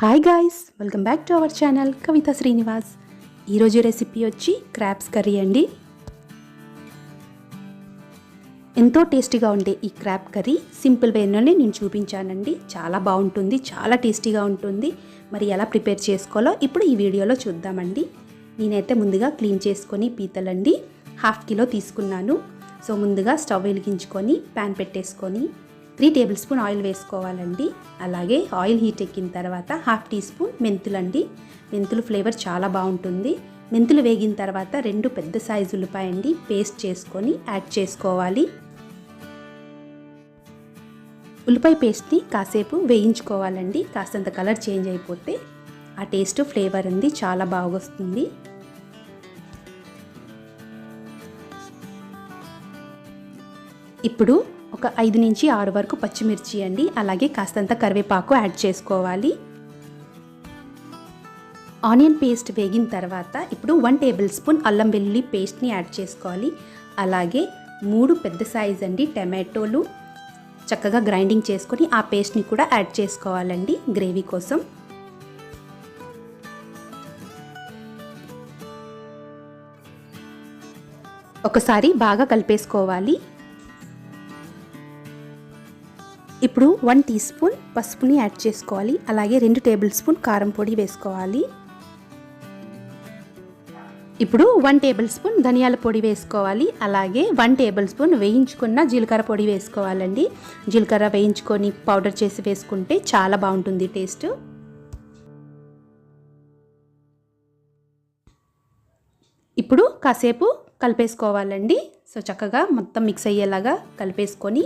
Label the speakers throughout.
Speaker 1: Hi guys welcome back to our channel Kavitha Srinivas ఈరోజు recipe వచ్చి crabs curry అండి. ఎంతో టేస్టీగా ఉండే ఈ క్రాబ్ కర్రీ సింపుల్ వేలోనే నేను చూపించానండి. చాలా బాగుంటుంది చాలా టేస్టీగా ఉంటుంది. మరి ఎలా ప్రిపేర్ చేసుకోవాలో ఇప్పుడు ఈ వీడియోలో చూద్దామండి. నేనైతే ముందుగా క్లీన్ చేసుకొని పీతలండి. హాఫ్ కిలో తీసుకున్నాను. సో ముందుగా స్టవ్ వెలిగించుకొని ప్యాన్ పెట్టేసుకొని త్రీ టేబుల్ స్పూన్ ఆయిల్ వేసుకోవాలండి. అలాగే ఆయిల్ హీట్ ఎక్కిన తర్వాత హాఫ్ టీ స్పూన్ మెంతులండి మెంతులు ఫ్లేవర్ చాలా బాగుంటుంది. మెంతులు వేగిన తర్వాత రెండు పెద్ద సైజు ఉల్లిపాయ అండి. పేస్ట్ చేసుకొని యాడ్ చేసుకోవాలి. ఉల్లిపాయ పేస్ట్ని కాసేపు వేయించుకోవాలండి. కాస్తంత కలర్ చేంజ్ అయిపోతే ఆ టేస్ట్ ఫ్లేవర్ అంది చాలా బాగా ఇప్పుడు ఒక ఐదు నుంచి ఆరు వరకు పచ్చిమిర్చి అండి అలాగే కాస్తంత కరివేపాకు యాడ్ చేసుకోవాలి. ఆనియన్ పేస్ట్ వేగిన తర్వాత ఇప్పుడు వన్ టేబుల్ స్పూన్ అల్లం వెల్లుల్లి పేస్ట్ని యాడ్ చేసుకోవాలి. అలాగే మూడు పెద్ద సైజ్ అండి టమాటోలు చక్కగా గ్రైండింగ్ చేసుకొని ఆ పేస్ట్ని కూడా యాడ్ చేసుకోవాలండి గ్రేవీ కోసం. ఒకసారి బాగా కలిపేసుకోవాలి. ఇప్పుడు వన్ టీ స్పూన్ పసుపుని యాడ్ చేసుకోవాలి. అలాగే రెండు టేబుల్ స్పూన్ కారం పొడి వేసుకోవాలి. ఇప్పుడు వన్ టేబుల్ స్పూన్ ధనియాల పొడి వేసుకోవాలి. అలాగే వన్ టేబుల్ స్పూన్ వేయించుకున్న జీలకర్ర పొడి వేసుకోవాలండి. జీలకర్ర వేయించుకొని పౌడర్ చేసి వేసుకుంటే చాలా బాగుంటుంది టేస్ట్ ఇప్పుడు కాసేపు కలిపేసుకోవాలండి. సో చక్కగా మొత్తం మిక్స్ అయ్యేలాగా కలిపేసుకొని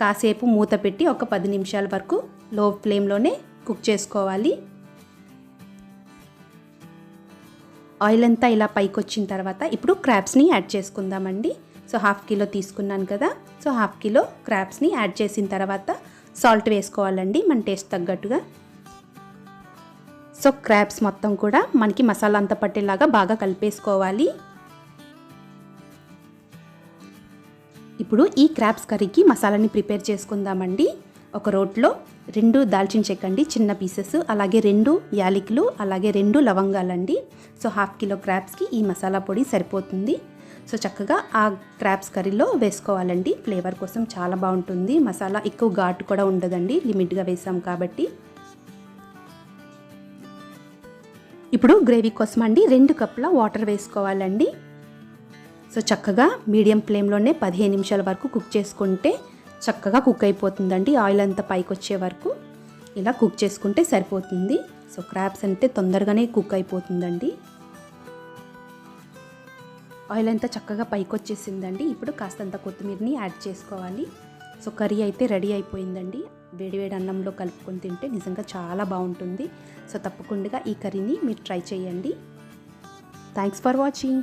Speaker 1: కాసేపు మూత పెట్టి ఒక పది నిమిషాల వరకు లో ఫ్లేమ్లోనే కుక్ చేసుకోవాలి. ఆయిల్ అంతా ఇలా పైకి వచ్చిన తర్వాత ఇప్పుడు క్రాబ్స్ని యాడ్ చేసుకుందామండి. సో హాఫ్ కిలో తీసుకున్నాను కదా. సో హాఫ్ కిలో క్రాబ్స్ని యాడ్ చేసిన తర్వాత సాల్ట్ వేసుకోవాలండి మన టేస్ట్ తగ్గట్టుగా. సో క్రాబ్స్ మొత్తం కూడా మనకి మసాలా అంతా పట్టేలాగా బాగా కలిపేసుకోవాలి. ఇప్పుడు ఈ క్రాబ్స్ కర్రీకి మసాలాని ప్రిపేర్ చేసుకుందామండి. ఒక రోట్లో రెండు దాల్చిన చెక్క అండి చిన్న పీసెస్ అలాగే రెండు యాలకులు అలాగే రెండు లవంగాలండి. సో హాఫ్ కిలో క్రాబ్స్కి ఈ మసాలా పొడి సరిపోతుంది. సో చక్కగా ఆ క్రాబ్స్ కర్రీలో వేసుకోవాలండి. ఫ్లేవర్ కోసం చాలా బాగుంటుంది. మసాలా ఎక్కువ ఘాటు కూడా ఉండదండి లిమిట్గా వేసాం కాబట్టి. ఇప్పుడు గ్రేవీ కోసం అండి రెండు కప్పుల వాటర్ వేసుకోవాలండి. సో చక్కగా మీడియం ఫ్లేమ్లోనే పదిహేను నిమిషాల వరకు కుక్ చేసుకుంటే చక్కగా కుక్ అయిపోతుందండి. ఆయిల్ అంతా పైకి వచ్చే వరకు ఇలా కుక్ చేసుకుంటే సరిపోతుంది. సో క్రాబ్స్ అంటే తొందరగానే కుక్ అయిపోతుందండి. ఆయిల్ అంతా చక్కగా పైకి వచ్చేసిందండి. ఇప్పుడు కాస్తంత కొత్తిమీరని యాడ్ చేసుకోవాలి. సో కర్రీ అయితే రెడీ అయిపోయిందండి. వేడివేడి అన్నంలో కలుపుకొని తింటే నిజంగా చాలా బాగుంటుంది. సో తప్పకుండా ఈ కర్రీని మీరు ట్రై చేయండి. Thanks for watching